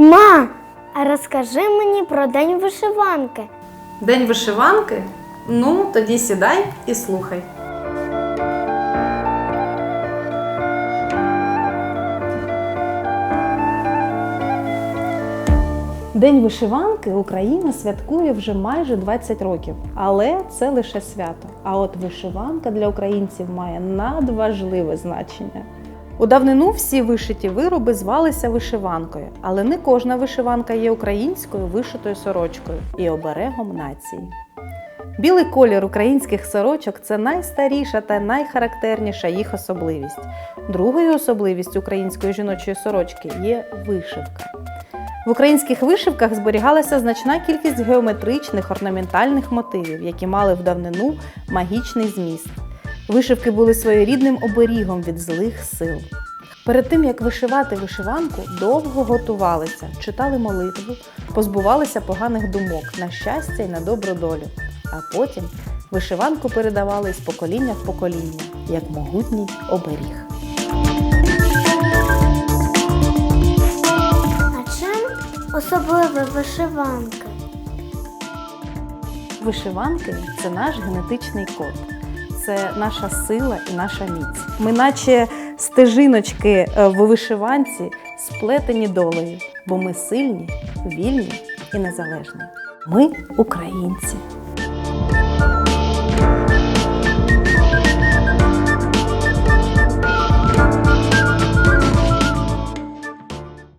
Ма, а розкажи мені про день вишиванки. День вишиванки? Ну, тоді сідай і слухай. День вишиванки Україна святкує вже майже 20 років, але це лише свято. А от вишиванка для українців має надважливе значення. У давнину всі вишиті вироби звалися вишиванкою, але не кожна вишиванка є українською вишитою сорочкою і оберегом нації. Білий колір українських сорочок це найстаріша та найхарактерніша їх особливість. Другою особливістю української жіночої сорочки є вишивка. В українських вишивках зберігалася значна кількість геометричних орнаментальних мотивів, які мали в давнину магічний зміст. Вишивки були своєрідним оберігом від злих сил. Перед тим як вишивати вишиванку, довго готувалися, читали молитву, позбувалися поганих думок на щастя і на добру долю. А потім вишиванку передавали з покоління в покоління, як могутній оберіг. А чим особлива вишиванка? Вишиванки це наш генетичний код, це наша сила і наша міць. Ми, наче стежиночки е, в вишиванці, сплетені долею, бо ми сильні, вільні і незалежні. Ми українці.